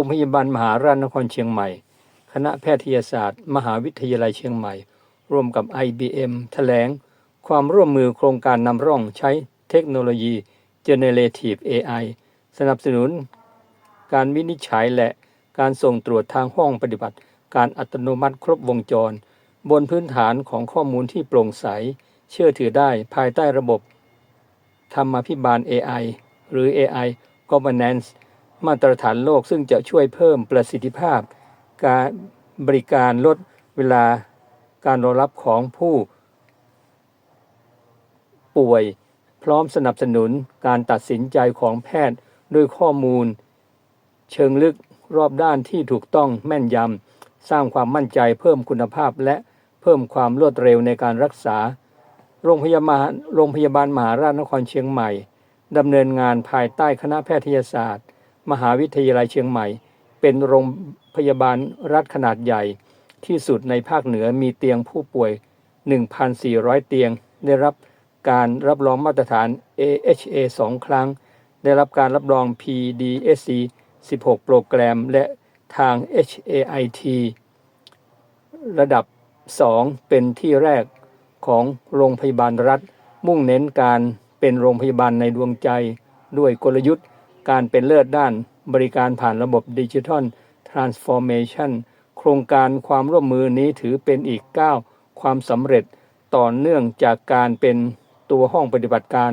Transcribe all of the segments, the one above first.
โรงพยาบาลมหาราชนครเชียงใหม่ คณะแพทยศาสตร์ มหาวิทยาลัยเชียงใหม่ ร่วมกับ IBM แถลง ความร่วมมือโครงการนำร่องใช้เทคโนโลยี Generative AI สนับสนุน การวินิจฉัยและการส่งตรวจทางห้องปฏิบัติ การอัตโนมัติครบวงจร บนพื้นฐานของข้อมูลที่โปร่งใส เชื่อถือได้ภายใต้ระบบธรรมาภิบาล AI หรือ AI Governance มาตรฐานโลกซึ่งจะช่วยเพิ่มประสิทธิภาพ การบริการลดเวลาการรอรับของผู้ป่วย พร้อมสนับสนุนการตัดสินใจของแพทย์ด้วยข้อมูล เชิงลึกรอบด้านที่ถูกต้องแม่นยำ สร้างความมั่นใจเพิ่มคุณภาพและเพิ่มความรวดเร็วในการรักษา โรงพยาบาลโรงพยาบาลมหาราชนครเชียงใหม่ดำเนินงานภายใต้คณะแพทยศาสตร์ มหาวิทยาลัยเชียงใหม่ เป็นโรงพยาบาลรัฐขนาดใหญ่ ที่สุดในภาคเหนือมีเตียงผู้ป่วย 1,400 เตียง ได้รับการรับรองมาตรฐาน AHA 2 ครั้ง ได้รับการรับรอง PDSC 16 โปรแกรม และทาง HAIT ระดับ 2 เป็นที่แรกของโรงพยาบาลรัฐ มุ่งเน้นการเป็นโรงพยาบาลในดวงใจ ด้วยกลยุทธ์ การเป็นเลิศด้านบริการผ่านระบบดิจิทัลทรานส์ฟอร์เมชันโครงการความร่วมมือนี้ถือเป็นอีกก้าวความสำเร็จต่อเนื่องจากการเป็นตัวห้องปฏิบัติการ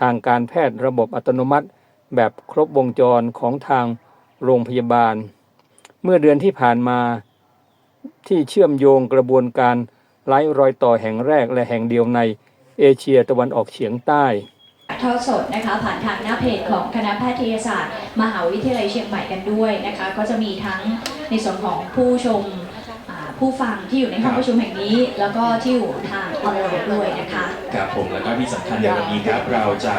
ทางการแพทย์ระบบอัตโนมัติ แบบครบวงจรของทางโรงพยาบาล เมื่อเดือนที่ผ่านมา ที่เชื่อมโยงกระบวนการไร้รอยต่อแห่งแรกและแห่งเดียวในเอเชียตะวันออกเฉียงใต้ ทอดสดนะคะ ผ่านทางหน้าเพจของคณะแพทยศาสตร์ มหาวิทยาลัยเชียงใหม่กันด้วยนะคะ ก็จะมีทั้งในส่วนของผู้ชม ผู้ฟังที่อยู่ในห้องประชุมแห่งนี้ แล้วก็ที่อยู่ทางออนไลน์ด้วยนะคะ ครับผมแล้วก็ที่สำคัญในวันนี้ครับเราจะ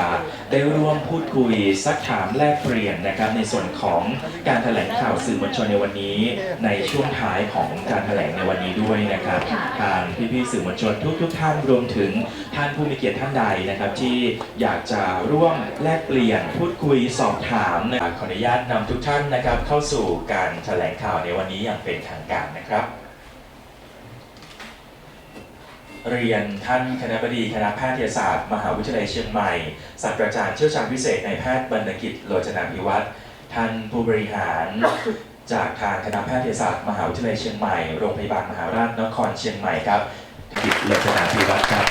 ได้ร่วมพูดคุยซักถามแลกเปลี่ยนนะครับในส่วนของการแถลงข่าวสื่อมวลชนในวันนี้ ในช่วงท้ายของการแถลงในวันนี้ด้วยนะครับค่ะทางพี่ๆสื่อมวลชนทุกๆท่านรวมถึงท่านผู้มีเกียรติท่านใดนะครับ ที่อยากจะร่วมแลกเปลี่ยนพูดคุยสอบถามนะครับขออนุญาตนำทุกท่านนะครับ เข้าสู่การแถลงข่าวในวันนี้อย่างเป็นทางการนะครับ เรียนท่านคณะบดีคณะแพทยศาสตร์ มหาวิทยาลัยเชียงใหม่ศาสตราจารย์เชี่ยวชาญพิเศษในแพทย์บรรณกิจโลจนาภิวัตรท่านผู้บริหาร จากทางคณะแพทยศาสตร์ มหาวิทยาลัยเชียงใหม่โรงพยาบาลมหาราชนครเชียงใหม่ครับกิจโลจนาภิวัตรครับ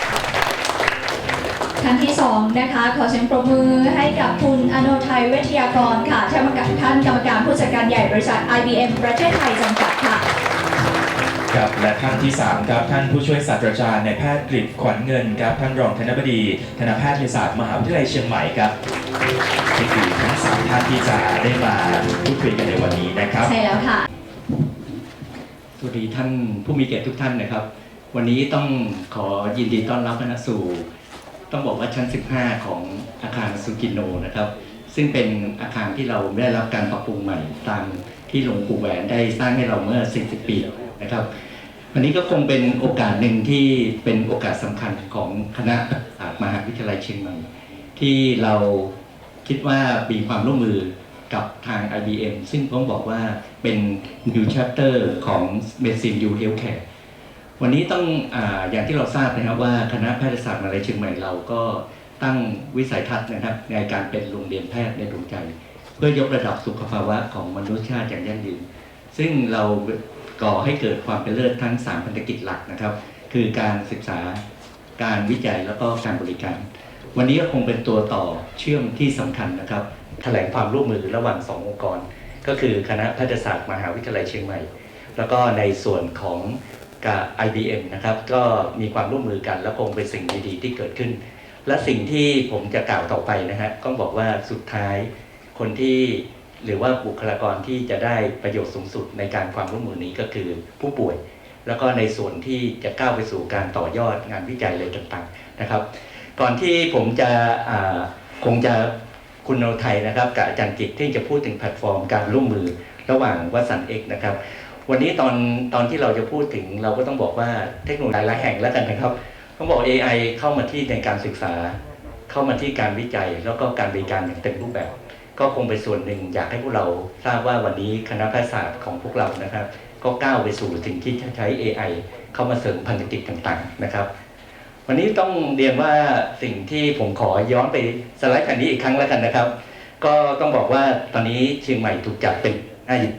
ท่านที่สองนะคะ ขอเสียงปรบมือให้กับคุณอนไทยเวทยากรค่ะท่านกรรมกรท่านกรรมการผู้จัดการใหญ่บริษัท IBM ประเทศไทยจำกัดค่ะ ครับและท่านที่3ครับท่านผู้ช่วยศาสตราจารย์ในายแพทย์กฤษขวัญเงินครับท่านรองคณบดีคณะแพทยศาสตร์มหาวิทยาลัยเชียงใหม่ครับนี่คือทั้งสามท่านที่จะได้มาพูดคุยกันในวันนี้นะครับใช่แล้วค่ะสวัสดีท่านผู้มีเกียรติทุกท่านนะครับ วันนี้ต้องขอยินดีต้อนรับคณะสู่ ต้องบอกว่าชั้น 15 ของอาคารสุกินโนนะครับ ซึ่งเป็นอาคารที่เราได้รับการปรับปรุงใหม่ตามที่หลวงปู่แหวนได้สร้างให้เราเมื่อ 40 ปี นะครับ วันนี้ก็คงเป็นโอกาสหนึ่งที่เป็นโอกาสสำคัญของคณะศาสตร์มหาวิทยาลัยเชียงใหม่ที่เราคิดว่ามีความร่วมมือกับทาง IBM ซึ่งผมบอกว่าเป็น new chapter ของ Medicine U Healthcare วันนี้ต้องออย่างที่เราทราบนะครับว่าคณะแพทยศาสตร์มหาวิทยาลัยเชียงใหม่เราก็ตั้งวิสัยทัศน์นะครับ ในการเป็นโรงเรียนแพทย์ในดวงใจ เพื่อยกระดับสุขภาวะของมนุษยชาติอย่างยั่งยืน ซึ่งเรา ก่อให้เกิดความเป็นเลิศทั้ง 3 พันธกิจหลักนะครับ คือการศึกษาการวิจัยแล้วก็การบริการ วันนี้ก็คงเป็นตัวต่อเชื่อมที่สำคัญนะครับแถลงความร่วมมือระหว่างสององค์กร ก็คือคณะแพทยศาสตร์มหาวิทยาลัยเชียงใหม่ แล้วก็ในส่วนของกับ IBM นะครับก็มีความร่วมมือกันแล้วคงเป็นสิ่งดีๆ ที่เกิดขึ้น และสิ่งที่ผมจะกล่าวต่อไปนะฮะก็บอกว่าสุดท้ายคนที่ หรือว่าบุคลากรที่จะได้ประโยชน์สูงสุดในการความร่วมมือนี้ก็คือผู้ป่วย แล้วก็ในส่วนที่จะก้าวไปสู่การต่อยอดงานวิจัยอะไรต่างๆนะครับ ก่อนที่ผมจะคงจะคุณโนไทยนะครับกับอาจารย์กิจที่จะพูดถึงแพลตฟอร์มการร่วมมือระหว่างวัสันเอกนะครับ วันนี้ตอนตอนที่เราจะพูดถึงเราก็ต้องบอกว่าเทคโนโลยีหลายแห่งแล้วกันนะครับต้องบอก AI เข้ามาที่ในการศึกษา เข้ามาที่การวิจัย แล้วก็การบริการอย่างเต็มรูปแบบ ก็คงเป็นส่วนหนึ่ง อยากให้พวกเราทราบว่าวันนี้คณะแพทยศาสตร์ของพวกเรานะครับ ก็ก้าวไปสู่สิ่งที่ใช้ AI เข้ามาเสริมพันธกิจต่างๆนะครับ วันนี้ต้องเรียนว่าสิ่งที่ผมขอย้อนไปสไลด์แผ่นนี้อีกครั้งแล้วกันนะครับ ก็ต้องบอกว่าตอนนี้เชียงใหม่ถูกจัดเป็นน่าอยู่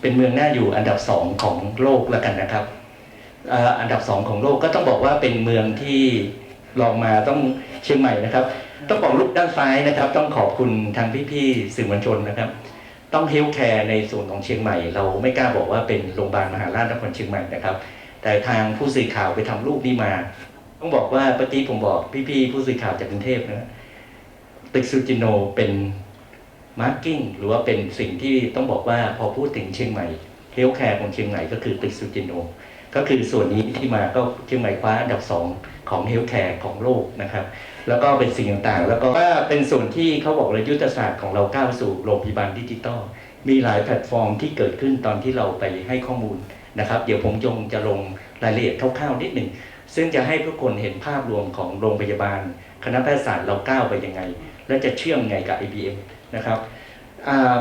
เป็นเมืองน่าอยู่อันดับสองของโลกแล้วกันนะครับอันดับสองของโลกก็ต้องบอกว่าเป็นเมืองที่ลองมาต้องเชียงใหม่นะครับ ต้องบอกรูปด้านซ้ายนะครับ ต้องขอบคุณทางพี่ๆสื่อมวลชนนะครับ ต้องเฮลท์แคร์ในส่วนของเชียงใหม่ เราไม่กล้าบอกว่าเป็นโรงพยาบาลมหาราชนครเชียงใหม่นะครับ แต่ทางผู้สื่อข่าวไปทำรูปนี้มา ต้องบอกว่าเมื่อกี้ผมบอกพี่ๆผู้สื่อข่าวจากกรุงเทพนะตึกซูจิโนเป็นมาร์กิ้งหรือว่าเป็นสิ่งที่ต้องบอกว่าพอพูดถึงเชียงใหม่เฮลท์แคร์ของเชียงใหม่ก็คือตึกซูจิโนก็คือส่วนนี้ที่มาก็เชียงใหม่คว้าอันดับสองของเฮลท์แคร์ของโลกนะครับ แล้วก็เป็นสิ่งต่างๆ แล้วก็ว่าเป็นส่วนที่เขาบอกเลยยุทธศาสตร์ของเราก้าวสู่โรงพยาบาลดิจิตอลมีหลายแพลตฟอร์มที่เกิดขึ้นตอนที่เราไปให้ข้อมูลนะครับ เดี๋ยวผมจงจะลงรายละเอียดคร่าวๆนิดหนึ่งซึ่งจะให้ทุกคนเห็นภาพรวมของโรงพยาบาล คณะแพทยศาสตร์เราก้าวไปยังไง และจะเชื่อมไงกับ IBM นะครับ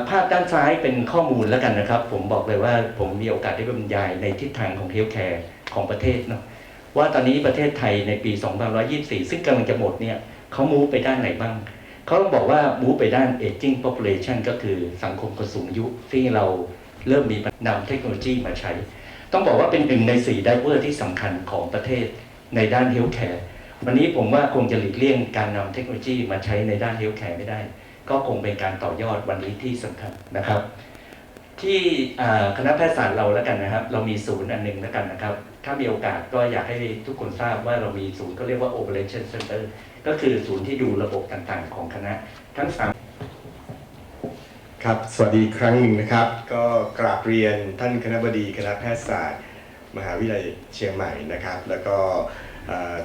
ภาพด้านซ้ายเป็นข้อมูลแล้วกันนะครับ ผมบอกเลยว่าผมมีโอกาสได้บรรยายในทิศทางของเฮลท์แคร์ของประเทศเนาะ ว่าตอนนี้ประเทศไทยในปี 2524 ซึ่งกำลังจะหมดเนี่ยเขามูไปด้านไหนบ้าง เขาต้องบอกว่ามูไปด้าน aging population ก็คือสังคมคนสูงอายุที่เราเริ่มมีนำเทคโนโลยีมาใช้ ต้องบอกว่าเป็นหนึ่งในสี่ไดเวอร์ที่สำคัญของประเทศในด้านเฮลท์แคร์วันนี้ผมว่าคงจะหลีกเลี่ยงการนำเทคโนโลยีมาใช้ในด้านเฮลท์แคร์ไม่ได้ ก็คงเป็นการต่อยอดวันนี้ที่สำคัญนะครับ ที่คณะแพทยศาสตร์เราแล้วกันนะครับ เรามีศูนย์อันหนึ่งแล้วกันนะครับ ถ้ามีโอกาสก็อยากให้ทุกคนทราบว่าเรามีศูนย์ก็เรียกว่า operation center ก็คือศูนย์ที่ดูระบบต่างๆ ของคณะทั้งสามครับ สวัสดีครั้งหนึ่งนะครับ ก็กราบเรียนท่านคณะบดีคณะแพทยศาสตร์ มหาวิทยาลัยเชียงใหม่นะครับ แล้วก็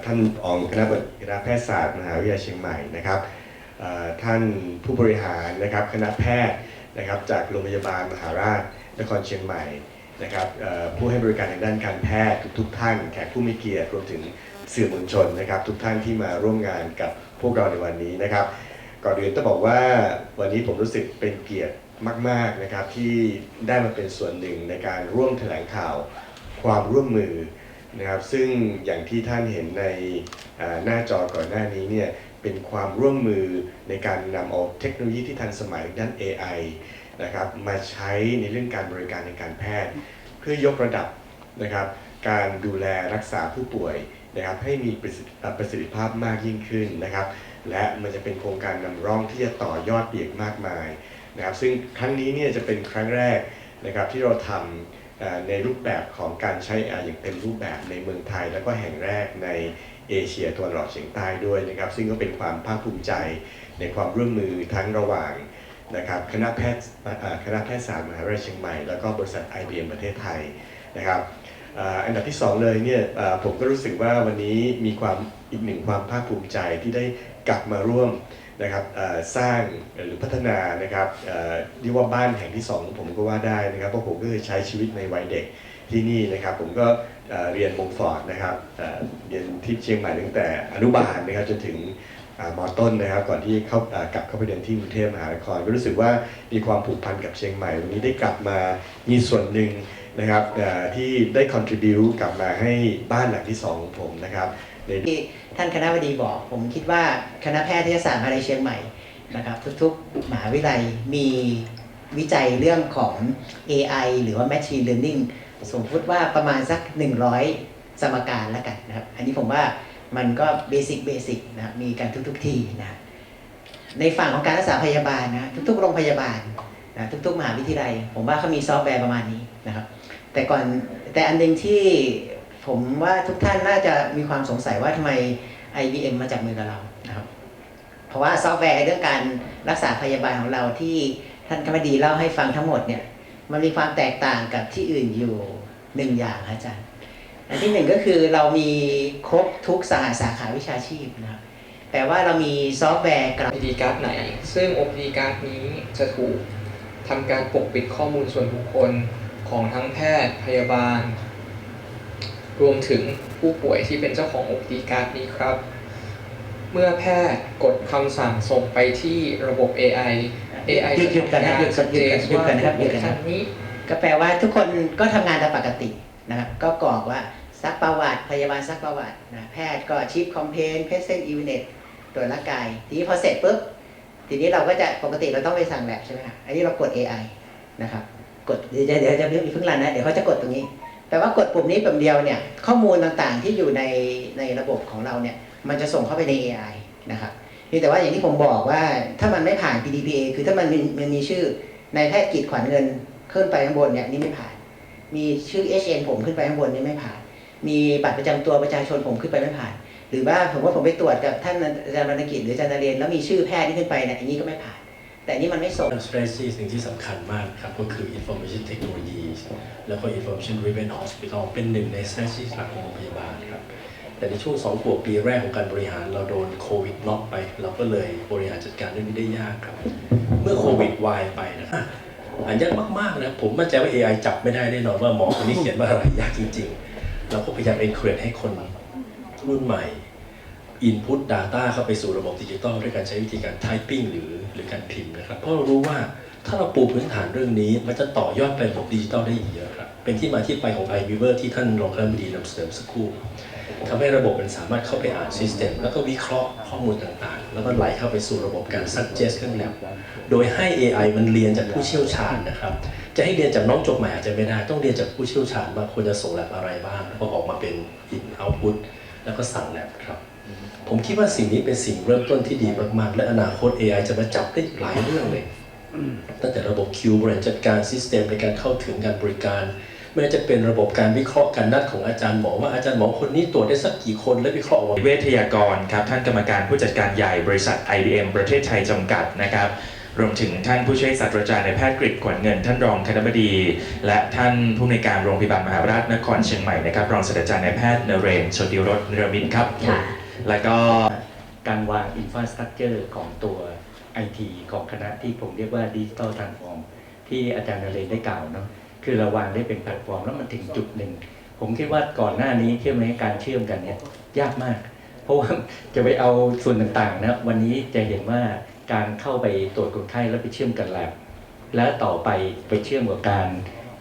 ท่านอองคณะบดีคณะแพทยศาสตร์ มหาวิทยาลัยเชียงใหม่นะครับท่านผู้บริหารนะครับคณะแพทย์ นะครับจากโรงพยาบาลมหาราชนครเชียงใหม่นะครับผู้ให้บริการทางด้านการแพทย์ทุกๆท่านแขกผู้มีเกียรติรวมถึงสื่อมวลชนนะครับทุกท่านที่มาร่วมงานกับพวกเราในวันนี้นะครับ ก่อนอื่นต้องบอกว่าวันนี้ผมรู้สึกเป็นเกียรติมากๆนะครับที่ได้มาเป็นส่วนหนึ่งในการร่วมแถลงข่าวความร่วมมือนะครับซึ่งอย่างที่ท่านเห็นในหน้าจอก่อนหน้านี้เนี่ย เป็นความร่วมมือในการนำเอาเทคโนโลยีที่ทันสมัยด้าน AI นะครับมาใช้ในเรื่องการบริการในการแพทย์ เพื่อยกระดับนะครับการดูแลรักษาผู้ป่วยนะครับให้มีประสิทธิภาพมากยิ่งขึ้นนะครับ และมันจะเป็นโครงการนำร่องที่จะต่อยอดเปียกมากมายนะครับ ซึ่งครั้งนี้เนี่ยจะเป็นครั้งแรกนะครับที่เราทำในรูปแบบของการใช้ AI อย่างเต็มรูปแบบในเมืองไทย แล้วก็แห่งแรกใน เอเชียตะวันออกเฉียงใต้ด้วยนะครับ ซึ่งก็เป็นความภาคภูมิใจในความร่วมมือทั้งระหว่างนะครับคณะแพทย์คณะแพทยศาสตร์มหาวิทยาลัยเชียงใหม่ แล้วก็บริษัท IBM ประเทศไทยนะครับอันดับที่สองเลยเนี่ยผมก็รู้สึกว่าวันนี้มีความอีกหนึ่งความภาคภูมิใจที่ได้กลับมาร่วมนะครับสร้างหรือพัฒนานะครับเรียกว่าบ้านแห่งที่สองของผมก็ว่าได้นะครับเพราะผมก็เคยใช้ชีวิตในวัยเด็กที่นี่นะครับ ผมก็ เรียนมงฟอร์ดนะครับเรียนที่เชียงใหม่ตั้งแต่อนุบาลนะครับจนถึงอมอต้นนะครับก่อนที่เข้ากลับเข้าไปเรียนที่กรุงเทพมหานครก็รู้สึกว่ามีความผูกพันกับเชียงใหม่วันนี้ได้กลับมามีส่วนหนึ่งนะครับที่ได้ contribute กลับมาให้บ้านหลังที่สองของผมนะครับในที่ท่านคณะบดีบอก ผมคิดว่าคณะแพทยศาสตร์มหาวิทยาลัยเชียงใหม่นะครับทุกๆมหาวิทยาลัยมีวิจัยเรื่องของ AI หรือว่า Machine Learning สมมติว่าประมาณสัก 100 สมการแล้วกันนะครับ อันนี้ผมว่ามันก็เบสิกเบสิกนะครับมีการทุกๆที่นะในฝั่งของการรักษาพยาบาลนะทุกๆ โรงพยาบาลนะทุกๆ มหาวิทยาลัย ผมว่าเขามีซอฟต์แวร์ประมาณนี้นะครับ แต่ก่อนแต่อันหนึ่งที่ผมว่าทุกท่านน่าจะมีความสงสัยว่าทำไม IBM มาจากมือกับเรานะครับ เพราะว่าซอฟต์แวร์เรื่องการรักษาพยาบาลของเราที่ท่านคณะบดีเล่าให้ฟังทั้งหมดเนี่ย มันมีความแตกต่างกับที่อื่นอยู่หนึ่งอย่างครับอาจารย์ อันที่หนึ่งก็คือเรามีครบทุกสาขาสาขาวิชาชีพนะครับแต่ว่าเรามีซอฟต์แวร์กระ OPD card ไหน ซึ่ง OPD card นี้จะถูกทำการปกปิดข้อมูลส่วนบุคคลของทั้งแพทย์พยาบาล รวมถึงผู้ป่วยที่เป็นเจ้าของ OPD card นี้ครับ เมื่อแพทย์กดคำสั่งส่งไปที่ระบบ AI AI หยุดหยุดกันนะหยุดกันหยุดกันหยุดกันนะครับหยุดกันท่านะนนี้ก็แปลว่าทุกคนก็ทำงานตามปกตินะครับก็กรอกว่าซักประวัติพยาบาลซักประวัตินะแพทย์ก็ชิปคอมเพนเพสเซนอีเวเนตตรวจร่างกาย ทีนี้พอเสร็จปุ๊บทีนี้เราก็จะปกติเราต้องไปสั่งแลบใช่ไหมครับอันนี้เรากด AI นะครับกดเดี๋ยวเดี๋ยวเดี๋ยวจะเพิ่งรันนะเดี๋ยวเขาจะกดตรงนี้ แปลว่ากดปุ่มนี้ปุ่มเดียวเนี่ยข้อมูลต่างๆที่อยู่ในในระบบของเราเนี่ยมันจะส่งเข้าไปใน AI นะครับนี่แต่ว่าอย่างที่ผมบอกว่าถ้ามันไม่ผ่าน PDPA คือถ้ามันมีมันมีชื่อในแพทย์กิจขวัญเงินขึ้นไปข้างบนเนี่ยนี่ไม่ผ่าน มีชื่อ HN ผมขึ้นไปข้างบนนี่ไม่ผ่าน มีบัตรประจำตัวประชาชนผมขึ้นไปไม่ผ่าน หรือว่าผมว่าผมไปตรวจกับท่านอาจารย์วรรณกิจหรืออาจารย์นเรนแล้วมีชื่อแพทย์ที่ขึ้นไปเนี่ยอันนี้ก็ไม่ผ่าน แต่นนี้มันไม่ส่งเรื่อง strategy สิ่งที่สำคัญมากครับก็คือ information technology แล้วก็ information driven hospital เป็นหนึ่งใน strategy หลักของโรงพยาบาลครับ แต่ในช่วง2ขวบปีแรกของการบริหารเราโดนโควิดน็อกไป เราก็เลยบริหารจัดการเรื่องนี้ได้ยากครับ เมื่อโควิดวายไปนะครับอันยากมากๆนะผมมั่นใจว่า AI จับไม่ได้แน่นอนว่าหมอคนนี้เขียนว่าอะไรยากจริง ๆ เราก็พยายาม encourage ให้คนรุ่นใหม่ input data เข้าไปสู่ระบบดิจิตอลด้วยการใช้วิธีการ typing หรือหรือการพิมพ์นะครับ เพราะเรารู้ว่าถ้าเราปูพื้นฐานเรื่องนี้ มันจะต่อยอดไประบบดิจิตอลได้อีกเยอะครับ เป็นที่มาที่ไปของ iWeaver ที่ท่านรองคณบดีนำเสนอสักครู่ทำให้ระบบมันสามารถเข้าไปอ่าน system แล้วก็วิเคราะห์ข้อมูลต่างๆ แล้วก็ไหลเข้าไปสู่ระบบการ suggest เครื่องแลบโดยให้ AI มันเรียนจากผู้เชี่ยวชาญนะครับ จะให้เรียนจากน้องจบใหม่อาจจะไม่ได้ ต้องเรียนจากผู้เชี่ยวชาญว่าควรจะส่งแลบอะไรบ้างแล้วก็ออกมาเป็น in output แล้วก็สั่งแลบครับ ผมคิดว่าสิ่งนี้เป็นสิ่งเริ่มต้นที่ดีมากๆ และอนาคต AI จะมาจับได้หลายเรื่องเลย ตั้งแต่ระบบคิวบริหารจัดการซิสเต็มในการเข้าถึงการบริการไม่ว่าจะเป็นระบบการวิเคราะห์การนัดของอาจารย์หมอว่าอาจารย์หมอคนนี้ตรวจได้สักกี่คนและวิเคราะห์ออกมาเวทยากรครับท่านกรรมการผู้จัดการใหญ่บริษัท IBM ประเทศไทยจำกัดนะครับรวมถึงท่านผู้ช่วยศาสตราจารย์ในายแพทย์กฤษขวัญเงิน ท่านรองคณบดี และท่านผู้ในวยการโรงพยาบาลมหาราชนครเชียงใหม่นะครับรองศาสตราจารย์นายแพทย์นเรนทร์โชติรสนรมิตรครับค่ะ แล้วก็การวาง infrastructure ของตัว IT ของคณะที่ผมเรียกว่า Digital Transform ที่อาจารย์นเรนได้กล่าวเนาะคือเราวางได้เป็นแพลตฟอร์มแล้วมันถึงจุดหนึ่ง ผมคิดว่าก่อนหน้านี้เชื่อไหมการเชื่อมกันเนี่ยยากมาก เพราะว่าจะไปเอาส่วนต่างๆนะวันนี้จะเห็นว่าการเข้าไปตรวจคนไข้แล้วไปเชื่อมกันแลบและต่อไปไปเชื่อมกับการ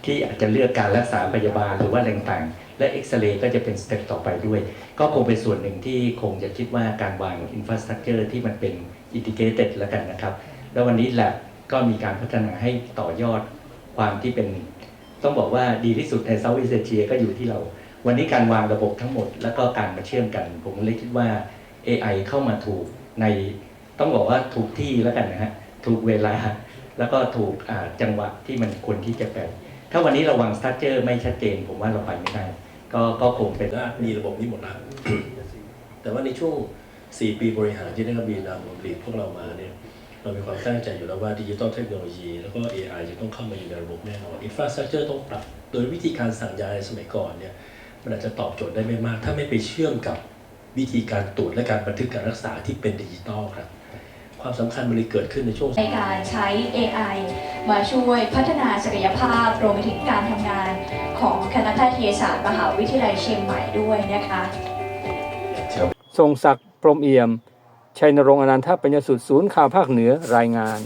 ที่อาจจะเลือกการรักษาพยาบาลหรือว่าอะไรต่างๆ และเอ็กซเรย์ก็จะเป็นสเต็ปต่อไปด้วย ก็คงเป็นส่วนหนึ่งที่คงจะคิดว่าการวางอินฟ a าสตรั c เจอร์ที่มันเป็นอินทิเกเต็ดแล้วกันนะครับ แล้ววันนี้แลบก็มีการพัฒนาให้ต่อยอดความที่เป็น ต้องบอกว่าดีที่สุดในเซาท์อีสเอเชียก็อยู่ที่เรา วันนี้การวางระบบทั้งหมด แล้วก็การมาเชื่อมกัน ผมเลยคิดว่า AI เข้ามาถูกในต้องบอกว่าถูกที่แล้วกันนะฮะถูกเวลาแล้วก็ถูกจังหวะที่มันควรที่จะเป็นถ้าวันนี้เราวางสตรัคเจอร์ไม่ชัดเจน ผมว่าเราไปไม่ได้ ก็ก็คงเป็นว่ามีระบบนี้หมดแล้วแต่ว่าในช่วง 4 ปีบริหารที่ได้รับบีนามบริพวกเรามาเนี่ยเรามีความตั้งใจอยู่แล้วว่าดิจิ t a ลเทคโนโลยีแล้วก็ AI จะต้องเข้ามาอยู่ในระบบแน่นอนอินฟ a าสตรั c เจอร์ต้องปรับ โดยวิธีการสั่งยาในสมัยก่อนเนี่ยมันอาจจะตอบโจทย์ได้ไม่มาก ถ้าไม่ไปเชื่อมกับวิธีการตรวจและการบันทึกการรักษาที่เป็นดิจิตอลครับ ความสำคัญมันเลยเกิดขึ้นในช่วง ในการใช้ AI มาช่วยพัฒนาศักยภาพรวมไปถึงการทำงานของคณะแพทยศาสตร์มหาวิทยาลัยเชียงใหม่ด้วยนะคะ ทรงศักดิ์พรหมเอี่ยม ชัยนรงค์อนันทปัญญสุดศูนย์ข่าวภาคเหนือรายงาน